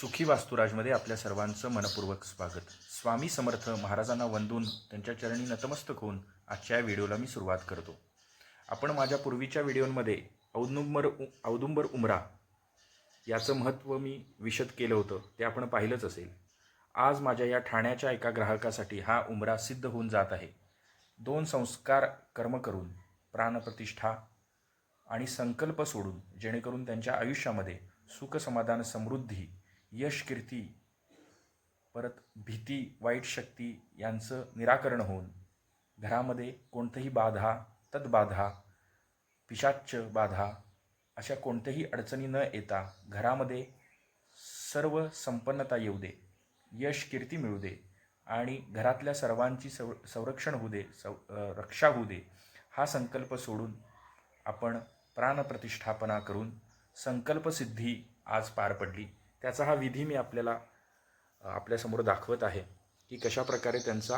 सुखी वास्तुराजमध्ये आपल्या सर्वांचं मनपूर्वक स्वागत. स्वामी समर्थ महाराजांना वंदून त्यांच्या चरणी नतमस्तक होऊन आजच्या या व्हिडिओला मी सुरुवात करतो. आपण माझ्या पूर्वीच्या व्हिडिओमध्ये औदुंबर औदुंबर उमरा याचं महत्त्व मी विशद केलं होतं ते आपण पाहिलंच असेल. आज माझ्या या ठाण्याच्या एका ग्राहकासाठी हा उमरा सिद्ध होऊन जात आहे. दोन संस्कार कर्म करून प्राणप्रतिष्ठा आणि संकल्प सोडून जेणेकरून त्यांच्या आयुष्यामध्ये सुख समाधान समृद्धी यश कीर्ती परत भीती वाईट शक्ती यांचं निराकरण होऊन घरामध्ये कोणतंही बाधा तद्बाधा पिशाच्च बाधा अशा कोणत्याही अडचणी न येता घरामध्ये सर्व संपन्नता येऊ दे यश कीर्ती मिळू दे आणि घरातल्या सर्वांची सव संरक्षण होऊ दे सव रक्षा होऊ दे हा संकल्प सोडून आपण प्राणप्रतिष्ठापना करून संकल्पसिद्धी आज पार पडली. त्याचा हा विधी मी आपल्याला आपल्यासमोर दाखवत आहे की कशा प्रकारे त्यांचा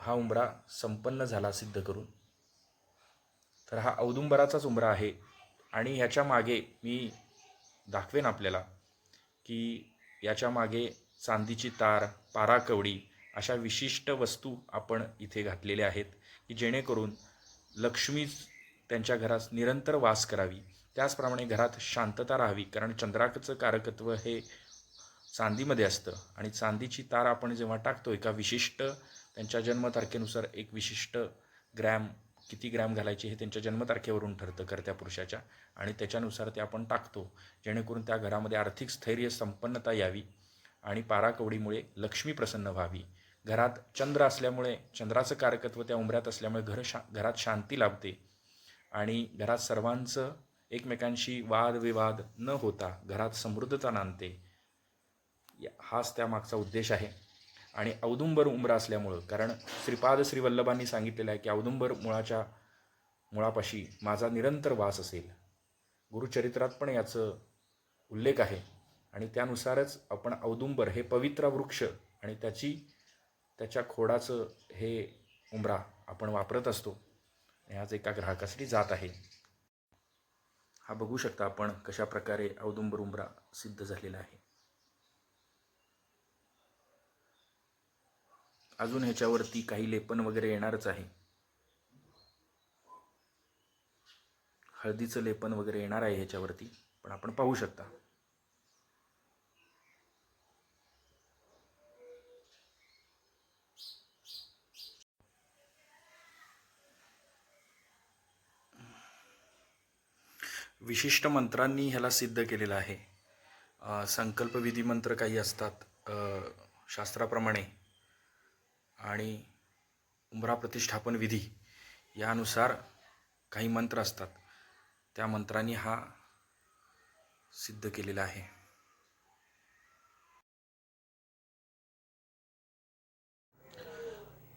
हा उंबरा संपन्न झाला सिद्ध करून. तर हा औदुंबराचाच उंबरा आहे आणि ह्याच्या मागे मी दाखवेन आपल्याला की याच्या मागे चांदीची तार पाराकवडी अशा विशिष्ट वस्तू आपण इथे घातलेल्या आहेत की जेणेकरून लक्ष्मी त्यांच्या घरात निरंतर वास करावी. त्याचप्रमाणे घरात शांतता राहावी कारण चंद्राचं कारकत्व हे चांदीमध्ये असतं. आणि चांदीची तार आपण जेव्हा टाकतो एका विशिष्ट त्यांच्या जन्मतारखेनुसार एक विशिष्ट ग्रॅम किती ग्रॅम घालायची हे त्यांच्या जन्मतारखेवरून ठरतं करत्या पुरुषाच्या. आणि त्याच्यानुसार ते आपण टाकतो जेणेकरून त्या घरामध्ये आर्थिक स्थैर्य संपन्नता यावी आणि पाराकवडीमुळे लक्ष्मी प्रसन्न व्हावी. घरात चंद्र असल्यामुळे चंद्राचं कारकत्व त्या उमऱ्यात असल्यामुळे घर शा घरात शांती लाभते. आणि घरात सर्वांचं एकमेकांशी वादविवाद न होता घरात समृद्धता नांदते. या- हाच त्यामागचा उद्देश आहे. आणि औदुंबर उमरा असल्यामुळं कारण श्रीपाद श्रीवल्लभांनी सांगितलेलं आहे की औदुंबर मुळाच्या मुळापाशी माझा निरंतर वास असेल. गुरुचरित्रात पण याचं उल्लेख आहे. आणि त्यानुसारच आपण औदुंबर हे पवित्र वृक्ष आणि त्याची त्याच्या खोडाचं हे उमरा आपण वापरत असतो. आज एका ग्राहकासाठी जात आहे. हा बघू शकता आपण कशा प्रकारे औदुंबर उमरा सिद्ध झालेला आहे. अजून ह्याच्यावरती काही लेपन वगैरे येणारच आहे. हळदीचं लेपन वगैरे येणार आहे ह्याच्यावरती पण आपण पाहू शकता. विशिष्ट मंत्रांनी ह्याला सिद्ध केलेलं आहे. संकल्प विधी मंत्र काही असतात शास्त्राप्रमाणे. आणि उमरा प्रतिष्ठापन विधी यानुसार काही मंत्र असतात. त्या मंत्रांनी हा सिद्ध केलेला आहे.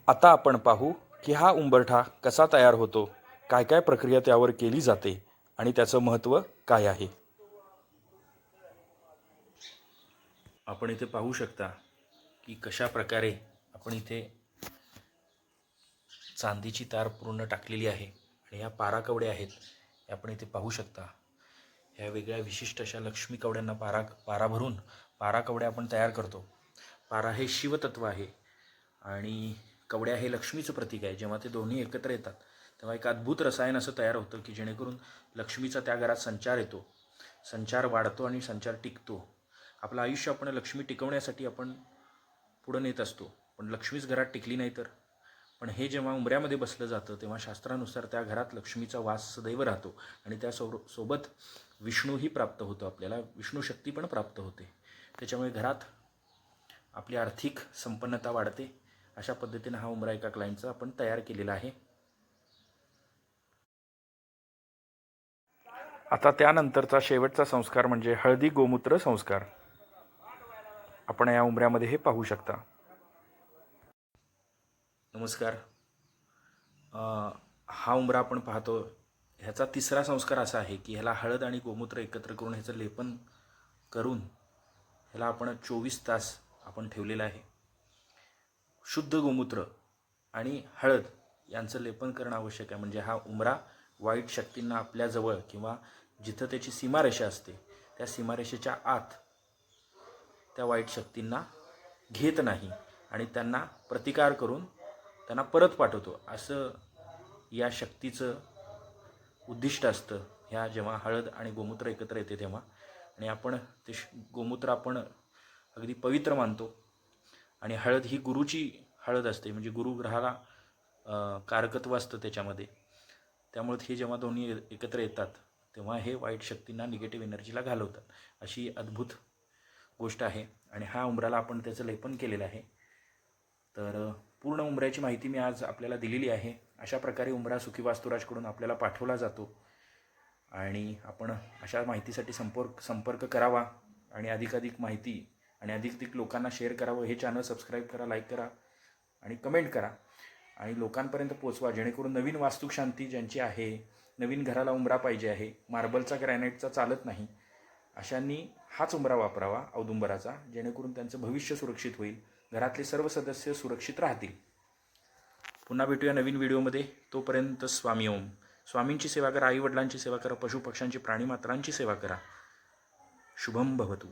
आता आपण पाहू की हा उंबरठा कसा तयार होतो काय काय प्रक्रिया त्यावर केली जाते. आणि त्याचं महत्त्व काय आहे? आपण इथे पाहू शकता की कशा प्रकारे आपण इथे चांदीची तार पूर्ण टाकलेली आहे आणि ह्या पारा कवड्या आहेत हे आपण इथे पाहू शकता. ह्या वेगळ्या विशिष्ट अशा लक्ष्मी कवड्यांना पारा पारा भरून पारा कवड्या आपण तयार करतो. पारा हे शिवतत्व आहे आणि कवड्या हे लक्ष्मीचं प्रतीक आहे जेव्हा ते दोन्ही एकत्र येतात तेव्हा एक अद्भुत रसायन असं तयार होतं की जेणेकरून लक्ष्मीचा त्या घरात संचार येतो. संचार वाढतो आणि संचार टिकतो. आपलं आयुष्य आपण लक्ष्मी टिकवण्यासाठी आपण पुढं नेत असतो. पण लक्ष्मीच घरात टिकली नाही तर. पण हे जेव्हा उमऱ्यामध्ये बसलं जातं तेव्हा शास्त्रानुसार त्या घरात लक्ष्मीचा वास सदैव राहतो आणि त्या सो सोबत विष्णूही प्राप्त होतो आपल्याला. विष्णू शक्ती पण प्राप्त होते. त्याच्यामुळे घरात आपली आर्थिक संपन्नता वाढते. अशा पद्धतीनं हा उमरा एका क्लायंटचा आपण तयार केलेला आहे. आता त्यानंतरचा शेवटचा संस्कार म्हणजे हळदी गोमूत्र संस्कार. आपण या उमऱ्यामध्ये हे पाहू शकता. नमस्कार. हा उमरा आपण पाहतो. ह्याचा तिसरा संस्कार असा आहे की ह्याला हळद आणि गोमूत्र एकत्र करून ह्याचं लेपन करून ह्याला आपण चोवीस तास आपण ठेवलेलं आहे. शुद्ध गोमूत्र आणि हळद यांचं लेपन करणं आवश्यक आहे. म्हणजे हा उमरा वाईट शक्तींना आपल्याजवळ किंवा जिथं त्याची सीमारेषा असते त्या सीमारेषेच्या आत त्या वाईट शक्तींना घेत नाही आणि त्यांना प्रतिकार करून त्यांना परत पाठवतो. असं या शक्तीचं उद्दिष्ट असतं. ह्या जेव्हा हळद आणि गोमूत्र एकत्र येते तेव्हा आणि आपण ते गोमूत्र आपण अगदी पवित्र मानतो आणि हळद ही गुरुची हळद असते. म्हणजे गुरुग्रहाला कारकत्व असतं त्याच्यामध्ये. त्यामुळे हे जेव्हा दोन्ही एकत्र येतात तेव्हा हे वाईट शक्तींना निगेटिव्ह एनर्जीला घालवतात. अशी अद्भुत गोष्ट आहे. आणि हा उंबराला आपण त्याचं लेपन केलेलं आहे. तर पूर्ण उंबऱ्याची माहिती मी आज आपल्याला दिलेली आहे. अशा प्रकारे उंबरा सुखी वास्तुराजकडून आपल्याला पाठवला जातो. आणि आपण अशा माहितीसाठी संपर्क संपर्क करावा आणि अधिकाधिक माहिती आणि अधिकाधिक लोकांना शेअर करावं हे चॅनल सबस्क्राईब करा लाईक करा आणि कमेंट करा. आणि लोकांपर्यंत पोचवा जेणेकरून नवीन वास्तुशांती ज्यांची आहे नवीन घराला उंबरा पाहिजे आहे. मार्बलचा ग्रॅनाईटचा चालत नाही. अशांनी हाच उंबरा वापरावा औदुंबराचा जेणेकरून त्यांचं भविष्य सुरक्षित होईल. घरातले सर्व सदस्य सुरक्षित राहतील. पुन्हा भेटूया नवीन व्हिडिओमध्ये. तोपर्यंत स्वामी ओम. स्वामींची सेवा करा आईवडिलांची सेवा करा पशुपक्ष्यांची प्राणीमात्रांची सेवा करा. शुभम भवतू.